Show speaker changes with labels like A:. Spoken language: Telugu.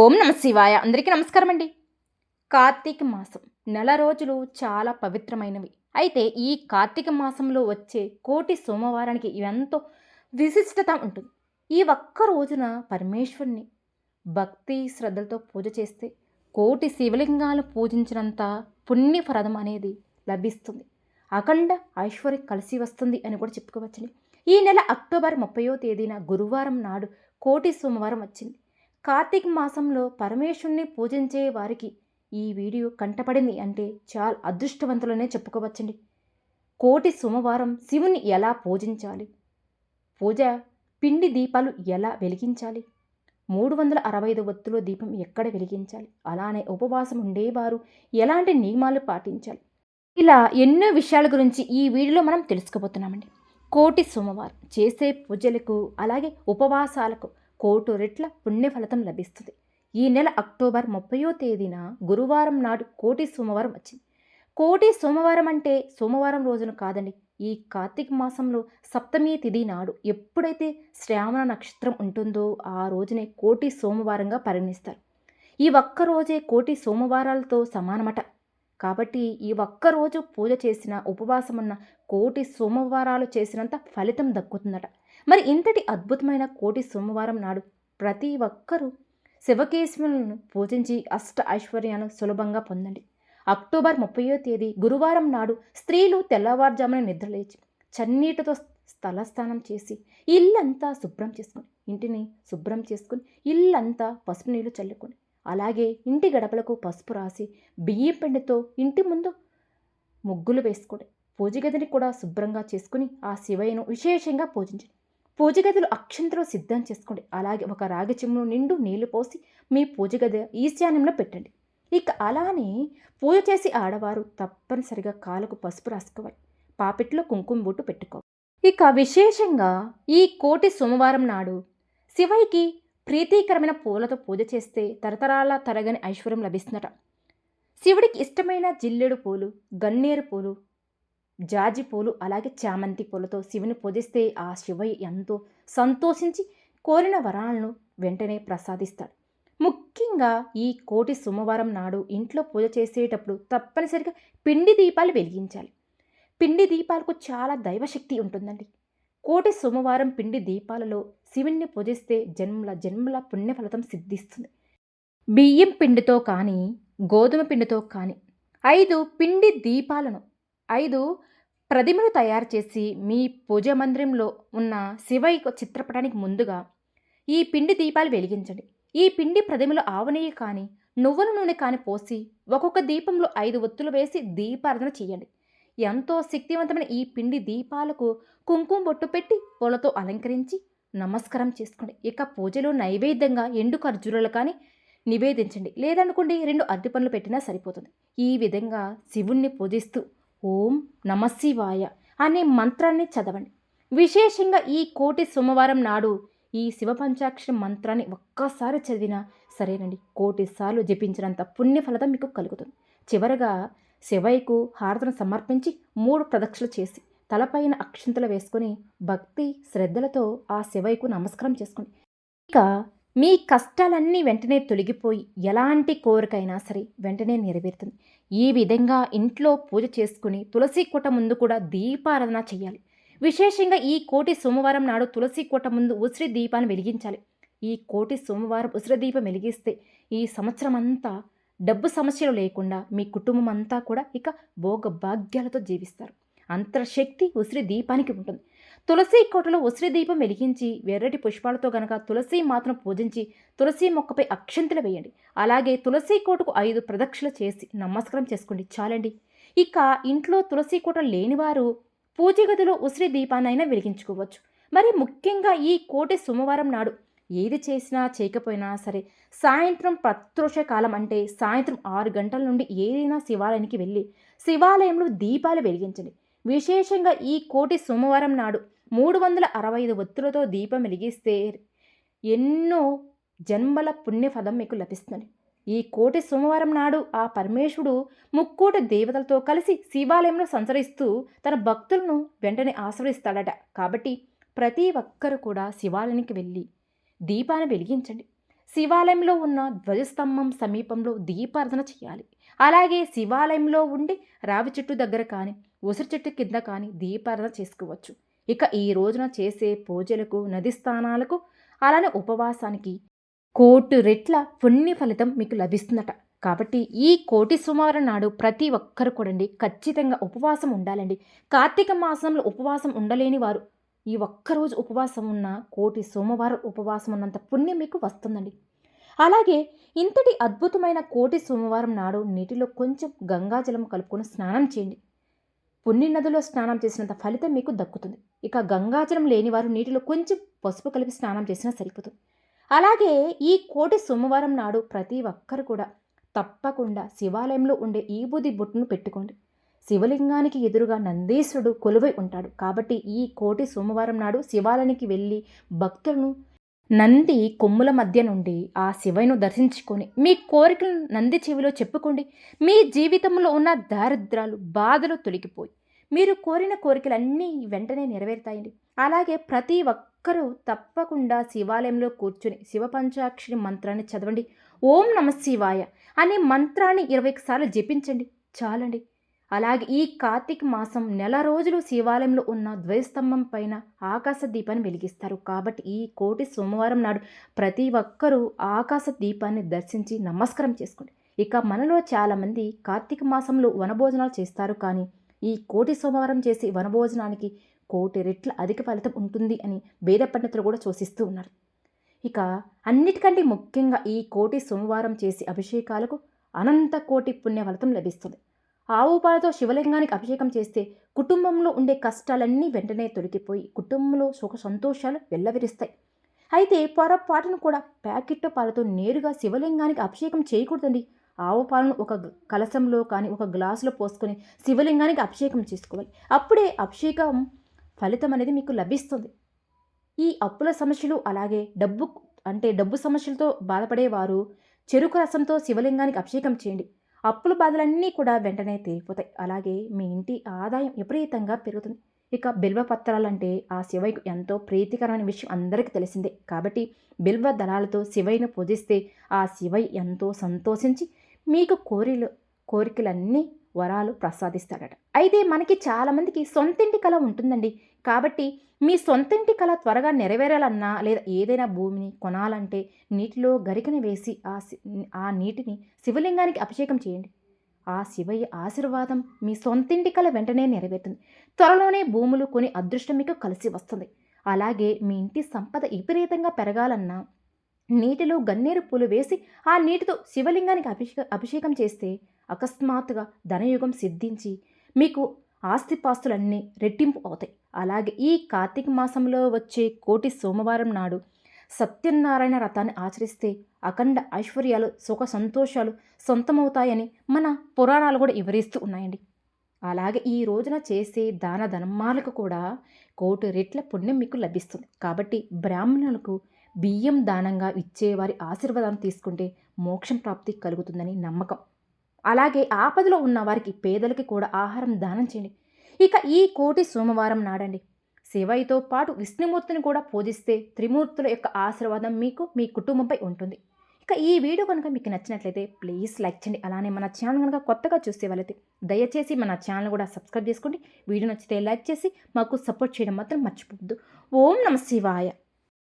A: ఓం నమ శివాయ. అందరికీ నమస్కారం అండి కార్తీక మాసం నెల రోజులు చాలా పవిత్రమైనవి. అయితే ఈ కార్తీక మాసంలో వచ్చే కోటి సోమవారానికి ఎంతో విశిష్టత ఉంటుంది. ఈ ఒక్క రోజున పరమేశ్వరుని భక్తి శ్రద్ధలతో పూజ చేస్తే కోటి శివలింగాలు పూజించినంత పుణ్యఫలదం అనేది లభిస్తుంది. అఖండ ఐశ్వర్యం కలిసి వస్తుంది అని కూడా చెప్పుకోవచ్చండి. ఈ నెల అక్టోబర్ ముప్పయో తేదీన గురువారం నాడు కోటి సోమవారం వచ్చింది. కార్తీక మాసంలో పరమేశ్వరుని పూజించే వారికి ఈ వీడియో కంటపడింది అంటే చాలా అదృష్టవంతులనే చెప్పుకోవచ్చండి. కోటి సోమవారం శివుని ఎలా పూజించాలి? పూజ పిండి దీపాలు ఎలా వెలిగించాలి? మూడు వందల అరవై ఐదు ఒత్తులో దీపం ఎక్కడ వెలిగించాలి? అలానే ఉపవాసం ఉండేవారు ఎలాంటి నియమాలు పాటించాలి? ఇలా ఎన్నో విషయాల గురించి ఈ వీడియోలో మనం తెలుసుకోబోతున్నామండి. కోటి సోమవారం చేసే పూజలకు అలాగే ఉపవాసాలకు కోటు రెట్ల పుణ్యఫలితం లభిస్తుంది. ఈ నెల అక్టోబర్ ముప్పయో తేదీన గురువారం నాడు కోటి సోమవారం వచ్చింది. కోటి సోమవారం అంటే సోమవారం రోజున కాదండి ఈ కార్తీక మాసంలో సప్తమి తిథి నాడు ఎప్పుడైతే శ్రావణ నక్షత్రం ఉంటుందో ఆ రోజునే కోటి సోమవారంగా పరిగణిస్తారు. ఈ ఒక్క రోజే కోటి సోమవారాలతో సమానమట. కాబట్టి ఈ ఒక్క రోజు పూజ చేసిన ఉపవాసం ఉన్న కోటి సోమవారాలు చేసినంత ఫలితం దక్కుతుందట. మరి ఇంతటి అద్భుతమైన కోటి సోమవారం నాడు ప్రతి ఒక్కరూ శివకేశ్వరులను పూజించి అష్ట ఐశ్వర్యాలను సులభంగా పొందండి. అక్టోబర్ ముప్పయో తేదీ గురువారం నాడు స్త్రీలు తెల్లవారుజామున నిద్రలేచి చన్నీటితో స్థలస్నానం చేసి ఇల్లంతా శుభ్రం చేసుకుని ఇంటిని శుభ్రం చేసుకుని ఇల్లంతా పసుపు నీళ్ళు చల్లుకొని అలాగే ఇంటి గడపలకు పసుపు రాసి బియ్యం పిండితో ఇంటి ముందు ముగ్గులు వేసుకోండి పూజ గదిని కూడా శుభ్రంగా చేసుకుని ఆ శివయ్యను విశేషంగా పూజించండి. పూజ గదిలో సిద్ధం చేసుకోండి. అలాగే ఒక రాగి చెమ్ము నిండు నీళ్ళు పోసి మీ పూజ గది ఈశాన్యంలో పెట్టండి. ఇక అలానే పూజ చేసి ఆడవారు తప్పనిసరిగా కాలుకు పసుపు రాసుకోవాలి. పాపిట్లో కుంకుమ బొట్టు పెట్టుకోవాలి. ఇక విశేషంగా ఈ కోటి సోమవారం నాడు శివయ్యకి ప్రీతికరమైన పూలతో పూజ చేస్తే తరతరాల తరగని ఐశ్వర్యం లభిస్తుందట. శివుడికి ఇష్టమైన జిల్లెడు పూలు గన్నేరు పూలు జాజి పూలు అలాగే చామంతి పూలతో శివుని పూజిస్తే ఆ శివయ్య ఎంతో సంతోషించి కోరిన వరాలను వెంటనే ప్రసాదిస్తాడు. ముఖ్యంగా ఈ కోటి సోమవారం నాడు ఇంట్లో పూజ చేసేటప్పుడు తప్పనిసరిగా పిండి దీపాలు వెలిగించాలి. పిండి దీపాలకు చాలా దైవశక్తి ఉంటుందండి. కోటి సోమవారం పిండి దీపాలలో శివుణ్ణి పూజిస్తే జన్మల జన్మల పుణ్యఫలితం సిద్ధిస్తుంది. బియ్యం పిండితో కానీ గోధుమ పిండితో కానీ ఐదు పిండి దీపాలను ఐదు ప్రతిమను తయారు చేసి మీ పూజ మందిరంలో ఉన్న శివయ్య చిత్రపటానికి ముందుగా ఈ పిండి దీపాలు వెలిగించండి. ఈ పిండి ప్రతిమలు ఆవనేయి కానీ నువ్వుల నూనె కానీ పోసి ఒక్కొక్క దీపంలో ఐదు ఒత్తులు వేసి దీపారాధన చేయండి. ఎంతో శక్తివంతమైన ఈ పిండి దీపాలకు కుంకుమ బొట్టు పెట్టి పూలతో అలంకరించి నమస్కారం చేసుకోండి. ఇక పూజలో నైవేద్యంగా ఎండు ఖర్జూరాలు కానీ నివేదించండి. లేదనుకోండి రెండు అరటి పనులు పెట్టినా సరిపోతుంది. ఈ విధంగా శివుణ్ణి పూజిస్తూ ఓం నమశివాయ అనే మంత్రాన్ని చదవండి. విశేషంగా ఈ కోటి సోమవారం నాడు ఈ శివ పంచాక్షరి మంత్రాన్ని ఒక్కసారి చదివినా సరేనండి. కోటి సార్లు జపించినంత పుణ్య ఫలితం మీకు కలుగుతుంది. చివరగా శివయ్యకు హారతను సమర్పించి మూడు ప్రదక్షిణలు చేసి తలపైన అక్షింతలు వేసుకొని భక్తి శ్రద్ధలతో ఆ శివయ్యకు నమస్కారం చేసుకోండి ఇక మీ కష్టాలన్నీ వెంటనే తొలగిపోయి ఎలాంటి కోరికైనా సరే వెంటనే నెరవేరుతుంది. ఈ విధంగా ఇంట్లో పూజ చేసుకుని తులసి కోట ముందు కూడా దీపారాధన చేయాలి. విశేషంగా ఈ కోటి సోమవారం నాడు తులసి కోట ముందు ఉసిరి దీపాన్ని వెలిగించాలి. ఈ కోటి సోమవారం ఉసిరి దీపం వెలిగిస్తే ఈ సంవత్సరం అంతా డబ్బు సమస్యలు లేకుండా మీ కుటుంబం అంతా కూడా ఇక భోగ భాగ్యాలతో జీవిస్తారు. అంతర్శక్తి ఉసిరి దీపానికి ఉంటుంది. తులసి కోటలో ఉసిరి దీపం వెలిగించి వెర్రటి పుష్పాలతో గనక తులసి మాతను పూజించి తులసి మొక్కపై అక్షంతలు వేయండి. అలాగే తులసి కోటకు ఐదు ప్రదక్షిణలు చేసి నమస్కారం చేసుకోండి. చాలండి. ఇక ఇంట్లో తులసి కోట లేనివారు పూజ గదిలో ఉసిరి దీపాన్నైనా వెలిగించుకోవచ్చు. మరి ముఖ్యంగా ఈ కోటి సోమవారం నాడు ఏది చేసినా చేయకపోయినా సరే సాయంత్రం ప్రత్రోష కాలం అంటే సాయంత్రం ఆరు గంటల నుండి ఏదైనా శివాలయానికి వెళ్ళి శివాలయంలో దీపాలు వెలిగించండి. విశేషంగా ఈ కోటి సోమవారం నాడు మూడు వందల అరవై ఐదు ఒత్తులతో దీపం వెలిగిస్తే ఎన్నో జన్మల పుణ్యఫలం మీకు లభిస్తుంది ఈ కోటి సోమవారం నాడు ఆ పరమేశ్వరుడు ముక్కోటి దేవతలతో కలిసి శివాలయంలో సంచరిస్తూ తన భక్తులను వెంటనే ఆశ్రయిస్తాడట. కాబట్టి ప్రతి ఒక్కరు కూడా శివాలయానికి వెళ్ళి దీపాన్ని వెలిగించండి. శివాలయంలో ఉన్న ధ్వజస్తంభం సమీపంలో దీపారాధన చేయాలి. అలాగే శివాలయంలో ఉండి రావి చెట్టు దగ్గర కానీ ఉసిరి చెట్టు కింద కానీ దీపారాధన చేసుకోవచ్చు. ఇక ఈ రోజున చేసే పూజలకు నది స్థానాలకు అలానే ఉపవాసానికి కోటి రెట్ల పుణ్య ఫలితం మీకు లభిస్తుందట. కాబట్టి ఈ కోటి సోమవారం నాడు ప్రతి ఒక్కరు కూడండి ఖచ్చితంగా ఉపవాసం ఉండాలండి. కార్తీక మాసంలో ఉపవాసం ఉండలేని వారు ఈ ఒక్కరోజు ఉపవాసం ఉన్న కోటి సోమవారం ఉపవాసం ఉన్నంత పుణ్యం మీకు వస్తుందండి. అలాగే ఇంతటి అద్భుతమైన కోటి సోమవారం నాడు నీటిలో కొంచెం గంగాజలం కలుపుకొని స్నానం చేయండి. పుణ్య నదిలో స్నానం చేసినంత ఫలితం మీకు దక్కుతుంది. ఇక గంగాజలం లేని వారు నీటిలో కొంచెం పసుపు కలిపి స్నానం చేసినా సరిపోతుంది. అలాగే ఈ కోటి సోమవారం నాడు ప్రతి ఒక్కరు కూడా తప్పకుండా శివాలయంలో ఉండే ఈ బుద్ధి బొట్టును పెట్టుకోండి. శివలింగానికి ఎదురుగా నందీశ్వరుడు కొలువై ఉంటాడు. కాబట్టి ఈ కోటి సోమవారం నాడు శివాలయానికి వెళ్ళి భక్తులను నంది కొమ్ముల మధ్య నుండి ఆ శివయ్యను దర్శించుకొని మీ కోరికలను నంది చెవిలో చెప్పుకోండి. మీ జీవితంలో ఉన్న దారిద్రాలు బాధలు తొలగిపోయి మీరు కోరిన కోరికలన్నీ వెంటనే నెరవేరుతాయండి. అలాగే ప్రతి ఒక్కరూ తప్పకుండా శివాలయంలో కూర్చుని శివపంచాక్షరి మంత్రాన్ని చదవండి. ఓం నమ శివాయ అనే మంత్రాన్ని ఇరవై సార్లు జపించండి. చాలండి. అలాగే ఈ కార్తీక మాసం నెల రోజులు శివాలయంలో ఉన్న ద్వైస్తంభం పైన ఆకాశ దీపాన్ని వెలిగిస్తారు. కాబట్టి ఈ కోటి సోమవారం నాడు ప్రతి ఒక్కరూ ఆకాశ దీపాన్ని దర్శించి నమస్కారం చేసుకోండి. ఇక మనలో చాలామంది కార్తీక మాసంలో వనభోజనాలు చేస్తారు. కానీ ఈ కోటి సోమవారం చేసి వనభోజనానికి కోటి రెట్ల అధిక ఫలితం ఉంటుంది అని వేద పండితులు కూడా సూచిస్తూ ఉన్నారు. ఇక అన్నిటికంటే ముఖ్యంగా ఈ కోటి సోమవారం చేసి అభిషేకాలకు అనంత కోటి పుణ్య ఫలితం లభిస్తుంది. ఆవు పాలతో శివలింగానికి అభిషేకం చేస్తే కుటుంబంలో ఉండే కష్టాలన్నీ వెంటనే తొలగిపోయి కుటుంబంలో సుఖ సంతోషాలు వెల్లవిరిస్తాయి. అయితే పొరపాటును కూడా ప్యాకెట్ పాలతో నేరుగా శివలింగానికి అభిషేకం చేయకూడదండి. ఆవు పాలను ఒక కలశంలో కానీ ఒక గ్లాసులో పోసుకొని శివలింగానికి అభిషేకం చేసుకోవాలి. అప్పుడే అభిషేకం ఫలితం అనేది మీకు లభిస్తుంది. ఈ అప్పుల సమస్యలు అలాగే డబ్బు అంటే డబ్బు సమస్యలతో బాధపడేవారు చెరుకు రసంతో శివలింగానికి అభిషేకం చేయండి. అప్పుల బాధలన్నీ కూడా వెంటనే తీరిపోతాయి. అలాగే మీ ఇంటి ఆదాయం విపరీతంగా పెరుగుతుంది. ఇక బిల్వ పత్రాలంటే ఆ శివయ్యకు ఎంతో ప్రీతికరమైన విషయం అందరికీ తెలిసిందే. కాబట్టి బిల్వ దళాలతో శివయ్యను పూజిస్తే ఆ శివయ్య ఎంతో సంతోషించి మీకు కోరిలు కోరికలన్నీ వరాలు ప్రసాదిస్తాడట. అయితే మనకి చాలామందికి సొంతింటి కళ ఉంటుందండి. కాబట్టి మీ సొంతింటి కళ త్వరగా నెరవేరాలన్నా లేదా ఏదైనా భూమిని కొనాలంటే నీటిలో గరికని వేసి ఆ ఆ నీటిని శివలింగానికి అభిషేకం చేయండి. ఆ శివయ్య ఆశీర్వాదం మీ సొంతింటి కళ వెంటనే నెరవేరుతుంది. త్వరలోనే భూములు కొని అదృష్టం మీకు కలిసి వస్తుంది. అలాగే మీ ఇంటి సంపద విపరీతంగా పెరగాలన్నా నీటిలో గన్నేరు పూలు వేసి ఆ నీటితో శివలింగానికి అభిషేక అభిషేకం చేస్తే అకస్మాత్తుగా ధనయుగం సిద్ధించి మీకు ఆస్తిపాస్తులన్నీ రెట్టింపు అవుతాయి. అలాగే ఈ కార్తీక మాసంలో వచ్చే కోటి సోమవారం నాడు సత్యనారాయణ వ్రతాన్ని ఆచరిస్తే అఖండ ఐశ్వర్యాలు సుఖ సంతోషాలు సొంతమవుతాయని మన పురాణాలు కూడా వివరిస్తూ ఉన్నాయండి. అలాగే ఈ రోజున చేసే దాన ధర్మాలకు కూడా కోటి రెట్ల పుణ్యం మీకు లభిస్తుంది. కాబట్టి బ్రాహ్మణులకు బియ్యం దానంగా ఇచ్చేవారి ఆశీర్వాదాన్ని తీసుకుంటే మోక్షం ప్రాప్తి కలుగుతుందని నమ్మకం. అలాగే ఆపదలో ఉన్న వారికి పేదలకి కూడా ఆహారం దానం చేయండి. ఇక ఈ కోటి సోమవారం నాడండి. శివయ్యతో పాటు విష్ణుమూర్తిని కూడా పూజిస్తే త్రిమూర్తుల యొక్క ఆశీర్వాదం మీకు మీ కుటుంబంపై ఉంటుంది. ఇక ఈ వీడియో కనుక మీకు నచ్చినట్లయితే ప్లీజ్ లైక్ చేయండి. అలానే మన ఛానల్ కనుక కొత్తగా చూసే వాళ్ళైతే దయచేసి మన ఛానల్ కూడా సబ్స్క్రైబ్ చేసుకోండి. వీడియో నచ్చితే లైక్ చేసి మాకు సపోర్ట్ చేయడం మాత్రం మర్చిపోవద్దు. ఓం నమ శివాయ.